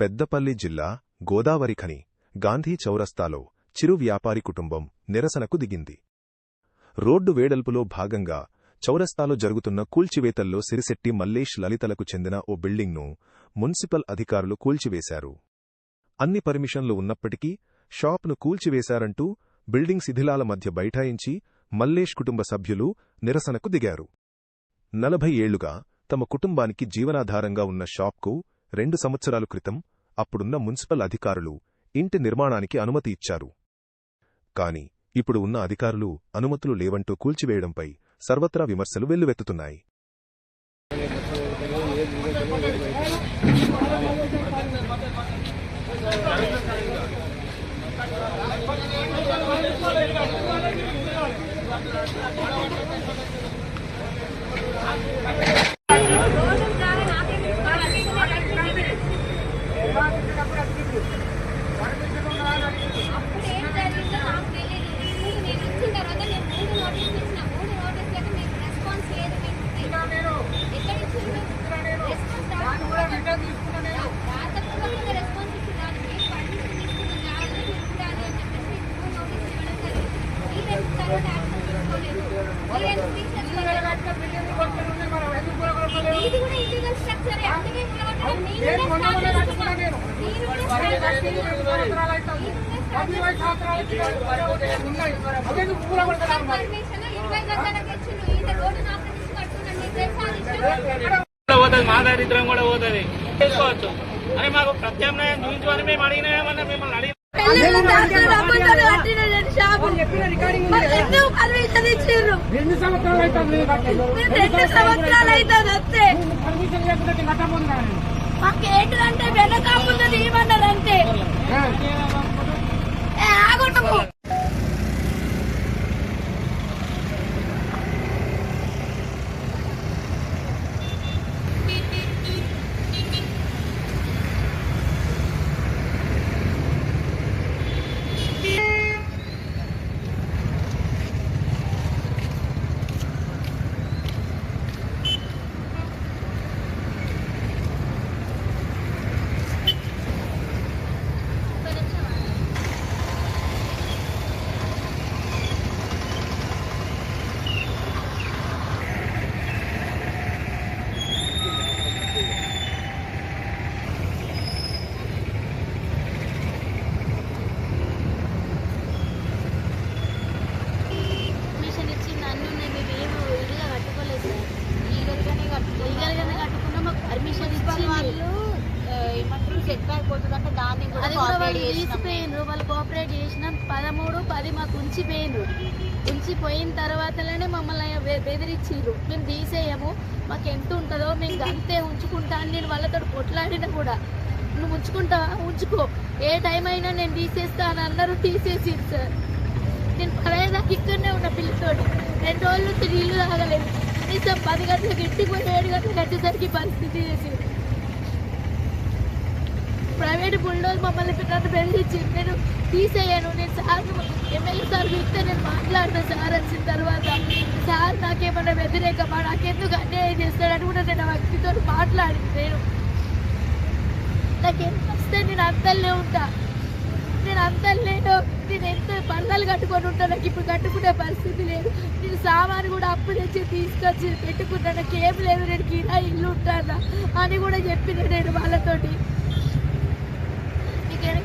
పెద్దపల్లి జిల్లా గోదావరిఖని గాంధీ చౌరస్తాలో చిరు వ్యాపారి కుటుంబం నిరసనకు దిగింది. రోడ్డు వేడల్పులో భాగంగా చౌరస్తాలో జరుగుతున్న కూల్చివేతల్లో సిరిశెట్టి మల్లేష్ లలితలకు చెందిన ఓ బిల్డింగ్ను మున్సిపల్ అధికారులు కూల్చివేశారు. అన్ని పర్మిషన్లు ఉన్నప్పటికీ షాప్ను కూల్చివేశారంటూ బిల్డింగ్ శిథిలాల మధ్య బైఠాయించి మల్లేష్ కుటుంబ సభ్యులు నిరసనకు దిగారు. నలభై ఏళ్ళుగా తమ కుటుంబానికి జీవనాధారంగా ఉన్న షాప్కు రెండు సంవత్సరాల క్రితం అప్పుడున్న మున్సిపల్ అధికారులు ఇంటి నిర్మాణానికి అనుమతి ఇచ్చారు. కాని ఇప్పుడు ఉన్న అధికారులు అనుమతులు లేవంటూ కూల్చివేయడంపై సర్వత్రా విమర్శలు వెల్లువెత్తుతున్నాయి. ఇది కూడా ఇల్లీగల్ స్ట్రక్చర్ అందుకే కూడా స్టార్ట్ పోతుంది మా దరిద్రం కూడా పోతుంది తెలుసుకోవచ్చు అని మాకు ప్రత్యామ్నాయం చూపించమని మేము అడిగినామన్నా మిమ్మల్ని అడిగి రెండు సంవత్సరాలు అవుతుంది రెండు సంవత్సరాలు అవుతుంది పర్మిషన్ లేకుండా వెనక ముందు అంతే ఏ, ఆగొట్టము పర్మిషన్ ఇచ్చి నన్ను మేము మేము ఇల్లుగా కట్టుకోలేదు సార్ లీగల్గానే కట్టు లీగల్గానే కట్టుకున్నా మాకు పర్మిషన్ ఇచ్చి వాళ్ళు ఏమంటారు సెట్ అయిపోతుందంటే దాన్ని కూడా అది కూడా వాళ్ళు తీసిపోయినరు వాళ్ళు కోఆపరేట్ చేసినాం పదమూడు పది మాకు ఉంచిపోయినరు ఉంచిపోయిన తర్వాతనే మమ్మల్ని బె- మేము తీసేయము మాకు ఎంత ఉంటుందో మేము అంతే ఉంచుకుంటా అని నేను వాళ్ళతో కొట్లాడినా కూడా. నువ్వు ఉంచుకుంటా ఉంచుకో. ఏ టైం అయినా నేను తీసేస్తా అని అందరూ తీసేసి సార్. నేను పడేదాకా ఇక్కడనే ఉన్న పిల్లతోటి. రెండు రోజులు నుంచి నీళ్ళు తాగలేదు. కనీసం పది గంటలకు ఇంటికి పోయి ఏడు గంటలకు వచ్చేసరికి పరిస్థితి చేసింది ప్రైవేట్ బుల్డోజ్ మమ్మల్ని నన్ను బెదిరించి నేను తీసేయను. నేను సార్ ఎమ్మెల్యే సార్ చూస్తే నేను మాట్లాడతాను సార్ వచ్చిన తర్వాత. సార్ నాకేమన్నా వ్యతిరేకమా? నాకెందుకు అన్యాయం చేస్తాడని కూడా నేను ఆ వ్యక్తితో మాట్లాడి నేను. నాకు ఎంత వస్తే నేను అంతల్లే ఉంటా. నేను అంత లేను నేను ఎంత పందాలు కట్టుకొని ఉంటా? నాకు ఇప్పుడు కట్టుకునే పరిస్థితి లేదు. నేను సామాను కూడా అప్పు తెచ్చి తీసుకొచ్చి పెట్టుకున్నాను నాకు ఏం లేదు. నేను కిరా ఇల్లు ఉంటానా? అని కూడా చెప్పిన నేను వాళ్ళతోటి. mechanical